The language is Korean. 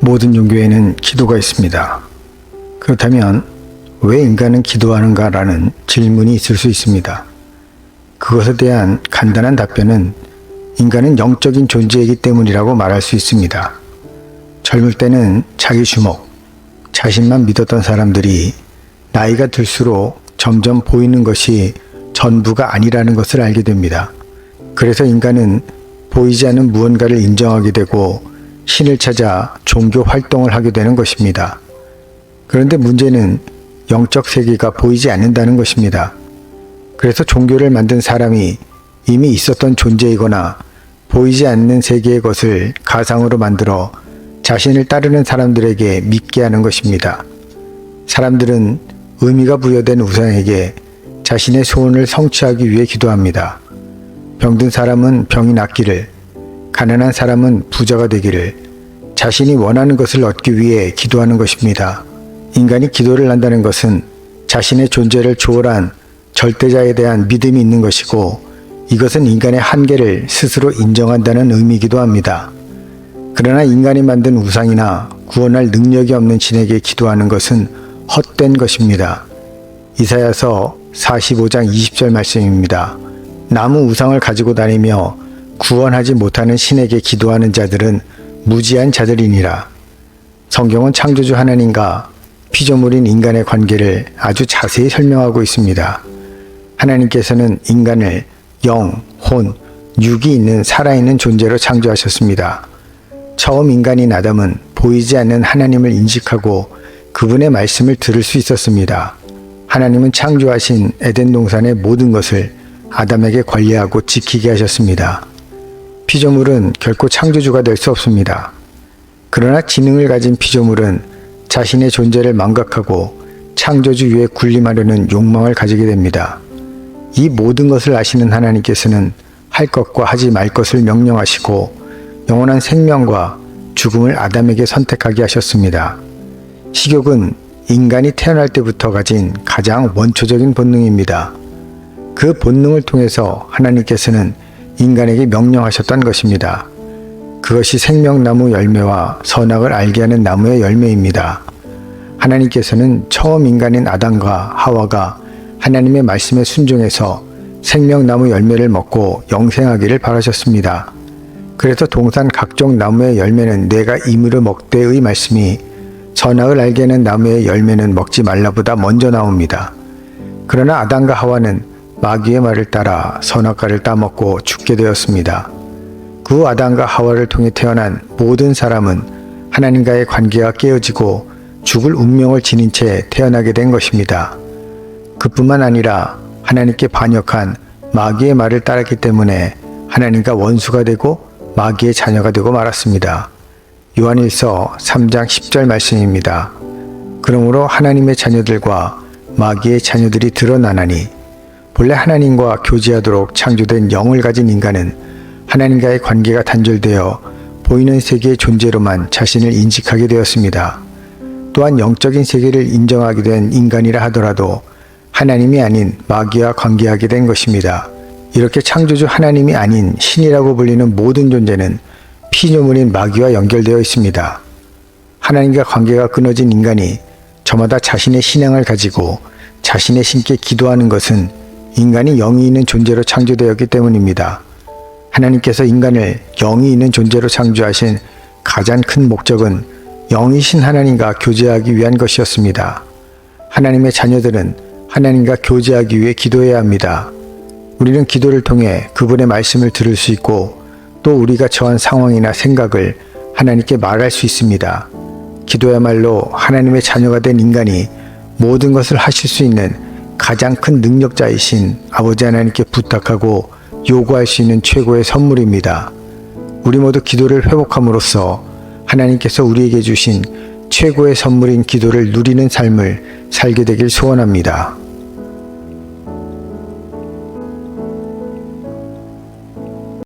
모든 종교에는 기도가 있습니다. 그렇다면 왜 인간은 기도하는가라는 질문이 있을 수 있습니다. 그것에 대한 간단한 답변은 인간은 영적인 존재이기 때문이라고 말할 수 있습니다. 젊을 때는 자기 주먹, 자신만 믿었던 사람들이 나이가 들수록 점점 보이는 것이 전부가 아니라는 것을 알게 됩니다. 그래서 인간은 보이지 않는 무언가를 인정하게 되고 신을 찾아 종교 활동을 하게 되는 것입니다. 그런데 문제는 영적 세계가 보이지 않는다는 것입니다. 그래서 종교를 만든 사람이 이미 있었던 존재이거나 보이지 않는 세계의 것을 가상으로 만들어 자신을 따르는 사람들에게 믿게 하는 것입니다. 사람들은 의미가 부여된 우상에게 자신의 소원을 성취하기 위해 기도합니다. 병든 사람은 병이 낫기를, 가난한 사람은 부자가 되기를, 자신이 원하는 것을 얻기 위해 기도하는 것입니다. 인간이 기도를 한다는 것은 자신의 존재를 초월한 절대자에 대한 믿음이 있는 것이고 이것은 인간의 한계를 스스로 인정한다는 의미이기도 합니다. 그러나 인간이 만든 우상이나 구원할 능력이 없는 신에게 기도하는 것은 헛된 것입니다. 이사야서 45장 20절 말씀입니다. 나무 우상을 가지고 다니며 구원하지 못하는 신에게 기도하는 자들은 무지한 자들이니라. 성경은 창조주 하나님과 피조물인 인간의 관계를 아주 자세히 설명하고 있습니다. 하나님께서는 인간을 영, 혼, 육이 있는 살아있는 존재로 창조하셨습니다. 처음 인간인 아담은 보이지 않는 하나님을 인식하고 그분의 말씀을 들을 수 있었습니다. 하나님은 창조하신 에덴 동산의 모든 것을 아담에게 관리하고 지키게 하셨습니다. 피조물은 결코 창조주가 될 수 없습니다. 그러나 지능을 가진 피조물은 자신의 존재를 망각하고 창조주 위에 군림하려는 욕망을 가지게 됩니다. 이 모든 것을 아시는 하나님께서는 할 것과 하지 말 것을 명령하시고 영원한 생명과 죽음을 아담에게 선택하게 하셨습니다. 식욕은 인간이 태어날 때부터 가진 가장 원초적인 본능입니다. 그 본능을 통해서 하나님께서는 인간에게 명령하셨던 것입니다. 그것이 생명나무 열매와 선악을 알게 하는 나무의 열매입니다. 하나님께서는 처음 인간인 아담과 하와가 하나님의 말씀에 순종해서 생명나무 열매를 먹고 영생하기를 바라셨습니다. 그래서 동산 각종 나무의 열매는 내가 임으로 먹되의 말씀이 선악을 알게 하는 나무의 열매는 먹지 말라보다 먼저 나옵니다. 그러나 아담과 하와는 마귀의 말을 따라 선악과를 따먹고 죽게 되었습니다. 그 아담과 하와를 통해 태어난 모든 사람은 하나님과의 관계가 깨어지고 죽을 운명을 지닌 채 태어나게 된 것입니다. 그뿐만 아니라 하나님께 반역한 마귀의 말을 따랐기 때문에 하나님과 원수가 되고 마귀의 자녀가 되고 말았습니다. 요한일서 3장 10절 말씀입니다. 그러므로 하나님의 자녀들과 마귀의 자녀들이 드러나나니 본래 하나님과 교제하도록 창조된 영을 가진 인간은 하나님과의 관계가 단절되어 보이는 세계의 존재로만 자신을 인식하게 되었습니다. 또한 영적인 세계를 인정하게 된 인간이라 하더라도 하나님이 아닌 마귀와 관계하게 된 것입니다. 이렇게 창조주 하나님이 아닌 신이라고 불리는 모든 존재는 피조물인 마귀와 연결되어 있습니다. 하나님과 관계가 끊어진 인간이 저마다 자신의 신앙을 가지고 자신의 신께 기도하는 것은 인간이 영이 있는 존재로 창조되었기 때문입니다. 하나님께서 인간을 영이 있는 존재로 창조하신 가장 큰 목적은 영이신 하나님과 교제하기 위한 것이었습니다. 하나님의 자녀들은 하나님과 교제하기 위해 기도해야 합니다. 우리는 기도를 통해 그분의 말씀을 들을 수 있고 또 우리가 처한 상황이나 생각을 하나님께 말할 수 있습니다. 기도야말로 하나님의 자녀가 된 인간이 모든 것을 하실 수 있는 가장 큰 능력자이신 아버지 하나님께 부탁하고 요구할 수 있는 최고의 선물입니다. 우리 모두 기도를 회복함으로써 하나님께서 우리에게 주신 최고의 선물인 기도를 누리는 삶을 살게 되길 소원합니다.